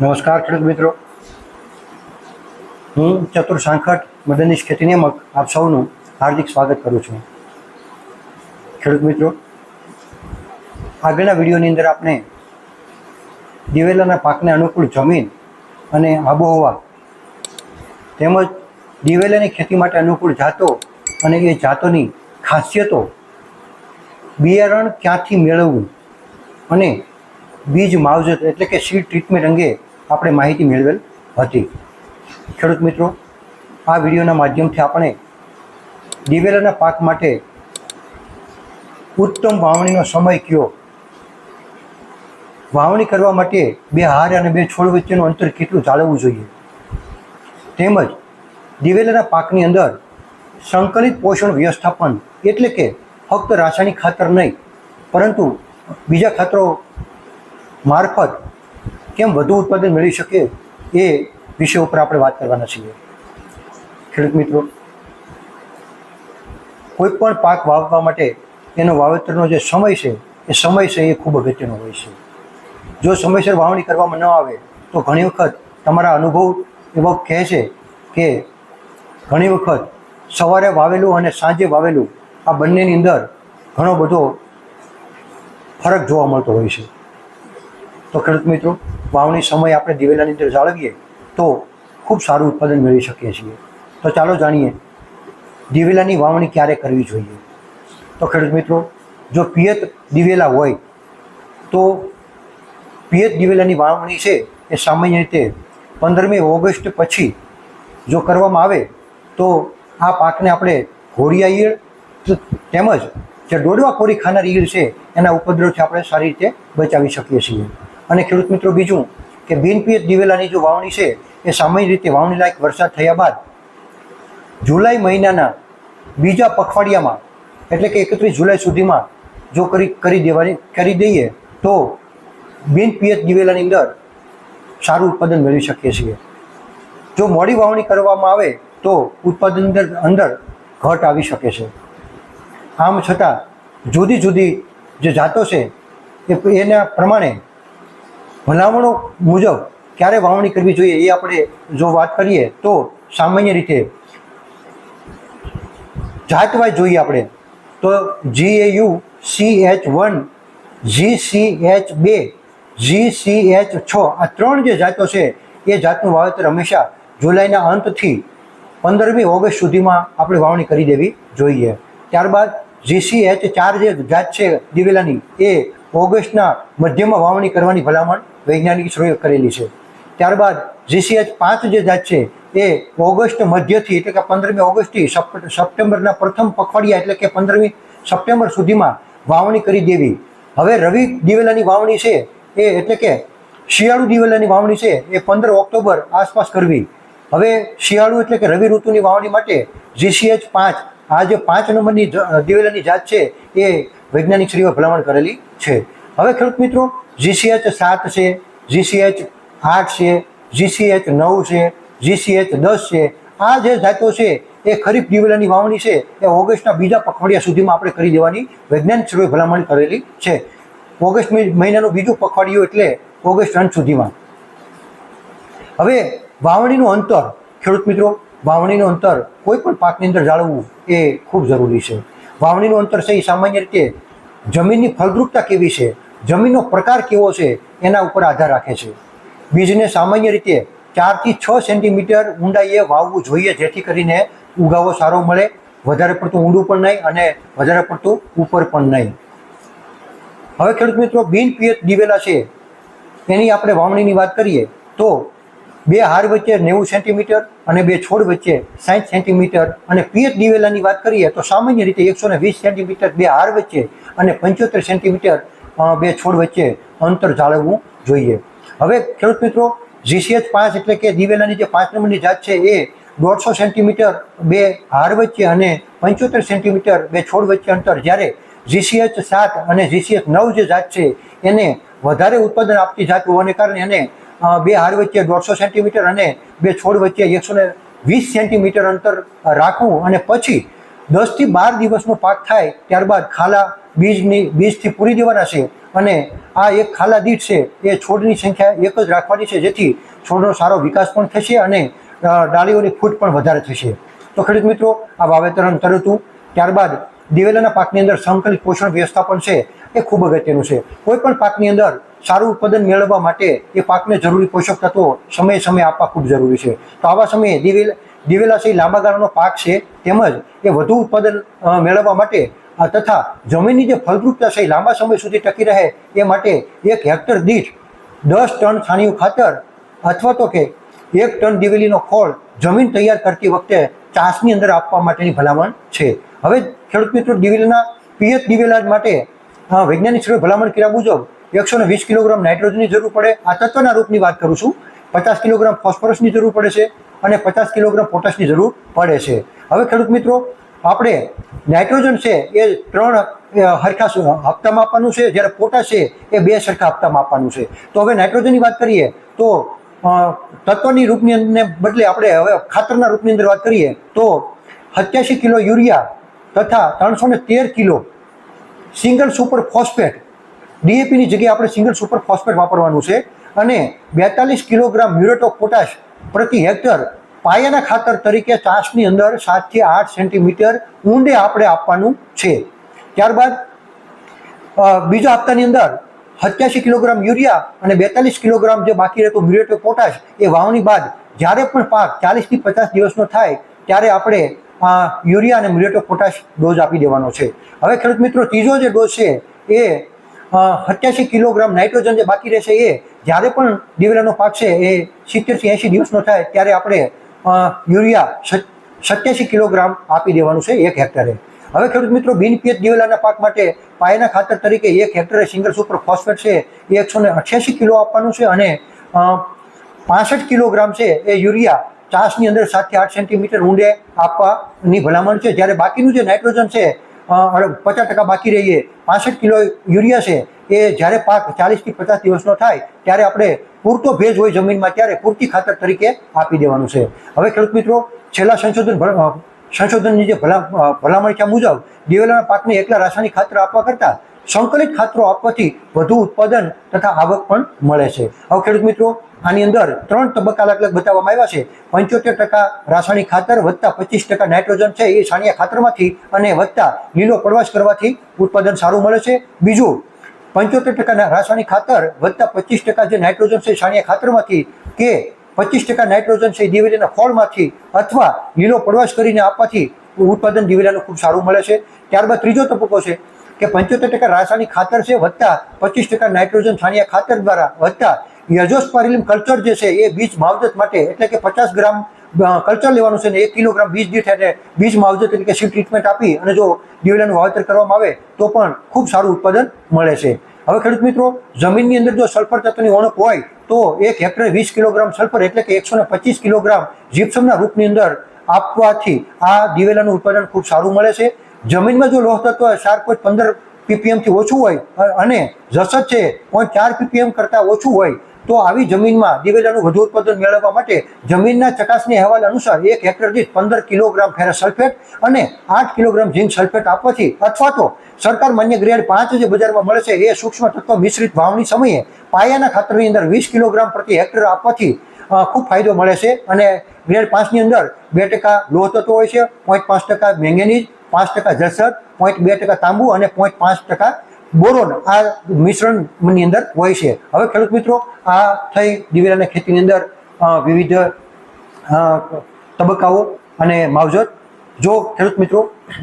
નમસ્કાર ખેડૂત મિત્રો. હું ચતુર સાંખટ મદનીશ ખેતી નિયામક આપ સૌનું હાર્દિક સ્વાગત કરું છું. ખેડૂત મિત્રો, આગળના વિડીયોની અંદર આપણે દિવેલાના પાકને અનુકૂળ જમીન અને આબોહવા તેમજ દિવેલાની ખેતી માટે અનુકૂળ જાતો અને એ જાતોની ખાસિયતો બિયારણ ક્યાંથી મેળવવું અને બીજ માવજત એટલે કે સીડ ટ્રીટમેન્ટ અંગે આપણે માહિતી મેળવેલ હતી. ખેડૂત મિત્રો, આ વિડીયોના માધ્યમથી આપણે દિવેલાના પાક માટે ઉત્તમ વાવણીનો સમય કયો? વાવણી કરવા માટે બે હાર અને બે છોડ વચ્ચેનું અંતર કેટલું જાળવવું જોઈએ? તેમજ દિવેલાના પાકની અંદર સંકલિત પોષણ વ્યવસ્થાપન એટલે કે ફક્ત રાસાયણિક ખાતર નહીં, પરંતુ બીજા ખાતરો મારફત કેમ વધુ ઉત્પાદન મેળવી શકે એ વિષય ઉપર આપણે વાત કરવાના છીએ. ખેડૂત મિત્રો કોઈ પણ પાક વાવવા માટે એનો વાવેતરનો જે સમય છે, એ સમય છે એ ખૂબ અગત્યનો હોય છે. જો સમયસર વાવણી કરવામાં ન આવે, તો ઘણી વખત તમારા અનુભવ એવો કહે છે કે ઘણી વખત સવારે વાવેલું અને સાંજે વાવેલું આ બંનેની અંદર ઘણો બધો ફરક જોવા મળતો હોય છે. તો ખેડૂત મિત્રો, વાવણી સમય આપણે દિવેલાની અંદર જાળવીએ તો ખૂબ સારું ઉત્પાદન મેળવી શકીએ છીએ. તો ચાલો જાણીએ, દિવેલાની વાવણી ક્યારે કરવી જોઈએ? તો ખેડૂત મિત્રો, જો પિયત દિવેલા હોય, તો પિયત દિવેલાની વાવણી છે એ સામાન્ય રીતે પંદરમી ઓગસ્ટ પછી જો કરવામાં આવે, તો આ પાકને આપણે હોળિયા ઈયળ તેમજ જે ડોડવા કોરી ખાનાર ઈયળ છે, એના ઉપદ્રવથી આપણે સારી રીતે બચાવી શકીએ છીએ. અને ખેડૂત મિત્રો, બીજું કે બિનપિયત દિવેલાની જો વાવણી છે, એ સામાન્ય રીતે વાવણી લાયક વરસાદ થયા બાદ જુલાઈ મહિનાના બીજા પખવાડિયામાં, એટલે કે એકત્રીસ જુલાઈ સુધીમાં જો કરી કરી દેવાની, કરી દઈએ, તો બિનપિયત દિવેલાની અંદર સારું ઉત્પાદન મેળવી શકીએ છીએ. જો મોડી વાવણી કરવામાં આવે, તો ઉત્પાદન અંદર ઘટ આવી શકે છે. આમ છતાં જુદી જુદી જે જાતો છે એના પ્રમાણે ભલામણો મુજબ ક્યારે વાવણી કરવી જોઈએ એ આપણે જો વાત કરીએ તો સામાન્ય રીતે જાતવાય જોઈએ આપણે. તો G A U C H one G C H બે જી સી એચ છ, આ ત્રણ જે જાતો છે એ જાતનું વાવેતર હંમેશા જુલાઈના અંતથી પંદરમી ઓગસ્ટ સુધીમાં આપણે વાવણી કરી દેવી જોઈએ. ત્યારબાદ જીસી એચ ચાર જે જાત છે દિવેલાની એ ઓગસ્ટના મધ્યમાં વાવણી કરવાની ભલામણ વૈજ્ઞાનિક શ્રોએ કરેલી છે. ત્યારબાદ જીસીએચ પાંચ જે જાત છે, એ ઓગસ્ટ મધ્યથી એટલે કે પંદરમી ઓગસ્ટથી સપ્ટેમ્બરના પ્રથમ પખવાડિયા એટલે કે પંદરમી સપ્ટેમ્બર સુધીમાં વાવણી કરી દેવી. હવે રવિ દિવેલાની વાવણી છે, એ એટલે કે શિયાળુ દિવેલાની વાવણી છે, એ પંદર ઓક્ટોબર આસપાસ કરવી. હવે શિયાળુ એટલે કે રવિ ઋતુની વાવણી માટે જીસીએચ પાંચ, આ જે પાંચ નંબરની દિવેલાની જાત છે, એ વૈજ્ઞાનિક શ્રીઓ ભલામણ કરેલી છે. હવે ખેડૂત મિત્રો જીસીએચ સાત છે જીસીએચ આઠ છે જીસીએચ નવ છે જીસીએચ દસ છે. આ જે જાતો છે, એ ખરીફ દિવેલાની વાવણી છે, એ ઓગસ્ટના બીજા પખવાડિયા સુધીમાં આપણે કરી દેવાની વૈજ્ઞાનિક શ્રીઓએ ભલામણ કરેલી છે. ઓગસ્ટ મહિ- મહિનાનું બીજું પખવાડિયું એટલે ઓગસ્ટ અંત સુધીમાં. હવે વાવણીનું અંતર, ખેડૂત મિત્રો, વાવણીનું અંતર કોઈ પણ પાકની અંદર જાળવવું એ ખૂબ જરૂરી છે. વાવણીનું અંતર છે એ સામાન્ય રીતે જમીનની ફળદ્રુપતા કેવી છે, જમીનનો પ્રકાર કેવો છે, એના ઉપર આધાર રાખે છે. બીજને સામાન્ય રીતે ચારથી છ સેન્ટીમીટર ઊંડાઈએ વાવવું જોઈએ, જેથી કરીને ઉગાવો સારો મળે, વધારે પડતું ઊંડું પણ નહીં અને વધારે પડતું ઉપર પણ નહીં. હવે ખેડૂત મિત્રો બિન પિયત દિવેલા છે, એની આપણે વાવણીની વાત કરીએ, તો બે હાર વચ્ચે નેવું સેન્ટીમીટર અને બે છોડ વચ્ચે સાઠ સેન્ટીમીટર અને પિયત દિવેલાની વાત કરીએ તો સામાન્ય રીતે એકસો ને વીસ સેન્ટીમીટર બે હાર વચ્ચે અને પંચોતેર સેન્ટીમીટર બે છોડ વચ્ચે અંતર જાળવવું જોઈએ. હવે ખેડૂત મિત્રો જીસીએચ પાંચ એટલે કે દિવેલાની જે પાંચ નંબરની જાત છે એ દોઢસો સેન્ટીમીટર બે હાર વચ્ચે અને પંચોતેર સેન્ટીમીટર બે છોડ વચ્ચે અંતર. જ્યારે જીસીએચ સાત અને જીસીએચ નવ જે જાત છે એને વધારે ઉત્પાદન આપતી જાત હોવાને કારણે એને બે હાર વચ્ચે દોઢસો સેન્ટીમીટર અને બે છોડ વચ્ચે એકસો ને વીસ સેન્ટીમીટર અંતર રાખવું અને પછી દસથી બાર દિવસનો પાક થાય ત્યારબાદ ખાલા બીજની, બીજથી પૂરી દેવાના છે અને આ એક ખાલા દીઠ છે એ છોડની સંખ્યા એક જ રાખવાની છે, જેથી છોડનો સારો વિકાસ પણ થશે અને ડાળીઓની ફૂટ પણ વધારે થશે. તો ખેડૂત મિત્રો, આ વાવેતર અંતર હતું ત્યારબાદ દિવેલાના પાકની અંદર સંકલિત પોષણ વ્યવસ્થાપન છે એ ખૂબ અગત્યનું છે. કોઈ પણ પાકની અંદર સારું ઉત્પાદન મેળવવા માટે એ પાકને જરૂરી પોષક તત્વો સમયે સમયે આપવા ખૂબ જરૂરી છે. તો આવા સમયે દિવેલ દિવેલા છે લાંબા ગાળાનો પાક છે, તેમજ એ વધુ ઉત્પાદન મેળવવા માટે તથા જમીનની જે ફળદ્રુપતા છે લાંબા સમય સુધી ટકી રહે એ માટે એક હેક્ટર દીઠ દસ ટન છાણિયું ખાતર અથવા તો કે એક ટન દિવેલીનો ખોળ જમીન તૈયાર કરતી વખતે ચાસની અંદર આપવા માટેની ભલામણ છે. હવે ખેડૂત મિત્રો, દિવેલીના પિયત દિવેલા માટે વૈજ્ઞાનિક વૈજ્ઞાનિક ભલામણ કર્યા મુજબ એકસો ને વીસ કિલોગ્રામ નાઇટ્રોજનની જરૂર પડે. આ તત્વના રૂપની વાત કરું છું. પચાસ કિલોગ્રામ ફોસ્ફરસની જરૂર પડે છે અને પચાસ કિલોગ્રામ પોટાશની જરૂર પડે છે. હવે ખેડૂત મિત્રો, આપણે નાઇટ્રોજન છે એ ત્રણ હરખા હપ્તામાં આપવાનું છે. જ્યારે પોટાશ છે એ બે સરખા હપ્તામાં આપવાનું છે. તો હવે નાઇટ્રોજનની વાત કરીએ તો તત્વની રૂપની બદલે આપણે હવે ખાતરના રૂપની અંદર વાત કરીએ તો સત્યાસી કિલો યુરિયા તથા ત્રણસો તેર કિલો સિંગલ સુપર ફોસ્ફેટ ડીએપીની જગ્યાએ આપણે સિંગલ સુપર ફોસ્ફેટ વાપરવાનું છે અને બેતાલીસ કિલોગ્રામ મ્યુરેટ પોટાશ પ્રતિ હેક્ટર પાયાના ખાતર તરીકે ચાસની અંદર સાતથી આઠ સેન્ટીમીટર ઊંડે આપણે આપવાનું છે. ત્યારબાદ બીજા હપ્તાની અંદર સત્યાસી કિલોગ્રામ યુરિયા અને બેતાલીસ કિલોગ્રામ જે બાકી રહેતો મ્યુરેટો પોટાશ એ વાવણી બાદ જ્યારે પણ પાક ચાલીસથી પચાસ દિવસનો થાય ત્યારે આપણે આ યુરિયા અને મ્યુરેટો પોટાશ ડોઝ આપી દેવાનો છે. હવે ખેડૂત મિત્રો, ત્રીજો જે ડોઝ છે એ સત્યાસી કિલોગ્રામ નાઇટ્રોજન જે બાકી રહેશે એ, જ્યારે પણ દિવેલાનો પાક છે એ સિત્તેરથી એંશી દિવસનો થાય, ત્યારે આપણે યુરિયા સત્યાસી કિલોગ્રામ આપી દેવાનું છે એક હેક્ટરે. હવે ખેડૂત મિત્રો, બિનપિયત દિવેલાના પાક માટે પાયાના ખાતર તરીકે એક હેક્ટરે સિંગલ સુપર ફોસ્ફેટ છે, એ એકસો કિલો આપવાનું છે અને પાસઠ કિલોગ્રામ છે એ યુરિયા ચાસની અંદર સાતથી આઠ સેન્ટીમીટર ઊંડે આપવાની ભલામણ છે. જ્યારે બાકીનું જે નાઇટ્રોજન છે પચાસ ટકા બાકી રહીએ. પાસઠ કિલો યુરિયા છે. એ જ્યારે પાક ચાલીસથી પચાસ દિવસનો થાય, ત્યારે આપણે પૂરતો ભેજ હોય જમીનમાં, ત્યારે પૂરતી ખાતર તરીકે આપી દેવાનું છે. હવે ખેડૂત મિત્રો, છેલ્લા સંશોધન સંશોધનની જે ભલા ભલામણ મુજબ, દિવેલાના પાકને એકલા રાસાયણિક ખાતર આપવા કરતાં સંકલિત ખાતરો આપવાથી વધુ ઉત્પાદન તથા આવક પણ મળે છે. હવે ખેડૂત મિત્રો, આની અંદર ત્રણ તબક્કા અલગ અલગ બતાવવામાં આવ્યા છે. પંચોતેર ટકા રાસાયણિક ખાતર વત્તા પચીસ ટકા નાઇટ્રોજન છે એ છાણિયા ખાતરમાંથી અને વત્તા લીલો પડવાશ કરવાથી ઉત્પાદન સારું મળે છે. બીજું, પંચોતેર ટકાના રાસાયણિક ખાતર વત્તા પચીસ ટકા જે નાઇટ્રોજન છે છાણિયા ખાતરમાંથી કે પચીસ ટકા નાઇટ્રોજન છે દિવેલીના ફળમાંથી અથવા લીલો પડવાશ કરીને આપવાથી ઉત્પાદન દિવેલાનું ખૂબ સારું મળે છે. ત્યારબાદ ત્રીજો તબક્કો છે કે પંચોતેર ટકા રાસાયણિક ખાતર છે વધતા, પચીસ ટકા નાઇટ્રોજન છાણિયા ખાતર દ્વારા વધતા. યજોસ્પારિલિમ કલ્ચર જે છે, એ બીજ માવજત માટે, એટલે કે પચાસ ગ્રામ કલ્ચર લેવાનું છે ને એક કિલોગ્રામ બીજ દીઠ એટલે બીજ માવજત તરીકે સીડ ટ્રીટમેન્ટ આપી અને જો દિવેલાનું વાવેતર કરવામાં આવે, તો પણ ખૂબ સારું ઉત્પાદન મળે છે. હવે ખેડૂત મિત્રો, જમીનની અંદર જો સલ્ફર તત્વની ઉણપ હોય, તો એક હેક્ટરે વીસ કિલોગ્રામ સલ્ફર એટલે કે એકસો પચીસ કિલોગ્રામ જીપ્સમના રૂપની અંદર આપવાથી આ દિવેલાનું ઉત્પાદન ખૂબ સારું મળે છે. જમીનમાં જો લોહ તત્વ ચાર પોઈન્ટ પંદર પીપીએમથી ઓછું હોય, અને જસત છે પોઈન્ટ ચાર પીપીએમ કરતાં ઓછું હોય, તો આવી જમીનમાં દિવેલાનું વધુ ઉત્પાદન મેળવવા માટે જમીનના ચકાસણી અહેવાલ અનુસાર એક હેક્ટર દીઠ પંદર કિલોગ્રામ ફેરસ સલ્ફેટ અને આઠ કિલોગ્રામ ઝીંક સલ્ફેટ આપવાથી અથવા તો સરકાર માન્ય ગ્રેડ પાંચ જે બજારમાં મળે છે, એ સૂક્ષ્મ તત્વ મિશ્રિત વાવણી સમયે પાયાના ખાતરની અંદર વીસ કિલોગ્રામ પ્રતિ હેક્ટર આપવાથી ખૂબ ફાયદો મળે છે. અને ગ્રેડ પાંચની અંદર બે ટકા લોહ તત્વ હોય છે પોઈન્ટ પાંચ ટકા મેંગેનીઝ પાંચ ટકા જસર પોઈન્ટ બે ટકા તાંબુ અને પોઈન્ટ પાંચ ટકા બોરોન આ મિશ્રણની અંદર હોય છે. હવે ખેડૂત મિત્રો, આ થઈ દિવેલાના ખેતીની અંદર વિવિધ તબક્કાઓ અને માવજત. જો ખેડૂત મિત્રો,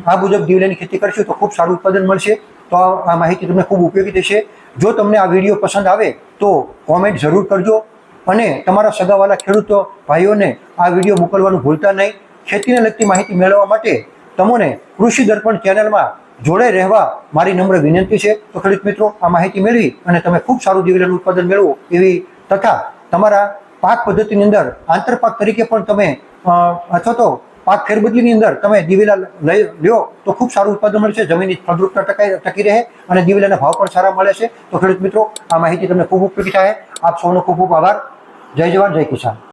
આ મુજબ દિવેલાની ખેતી કરશું તો ખૂબ સારું ઉત્પાદન મળશે. તો આ માહિતી તમને ખૂબ ઉપયોગી થશે. જો તમને આ વીડિયો પસંદ આવે તો કોમેન્ટ જરૂર કરજો અને તમારા સગાવાલા ખેડૂતો ભાઈઓને આ વીડિયો મોકલવાનું ભૂલતા નહીં. ખેતીને લગતી માહિતી મેળવવા માટે તમને કૃષિ દર્પણ ચેનલમાં જોડાઈ રહેવા મારી નમ્ર વિનંતી છે. તો ખેડૂત મિત્રો, આ માહિતી મેળવી અને તમે ખૂબ સારું દિવેલાનું ઉત્પાદન મેળવો એવી તથા તમારા પાક પદ્ધતિની અંદર આંતરપાક તરીકે પણ તમે અથવા તો પાક ફેરબદલીની અંદર તમે દિવેલા લઈ લ્યો તો ખૂબ સારું ઉત્પાદન મળશે. જમીનની ફળદ્રુપતા ટકાઈ, ટકી રહે અને દિવેલાના ભાવ પણ સારા મળે છે. તો ખેડૂત મિત્રો, આ માહિતી તમને ખૂબ ઉપયોગી થાય. આપ સૌનો ખૂબ ખૂબ આભાર. જય જવાન, જય કિસાન.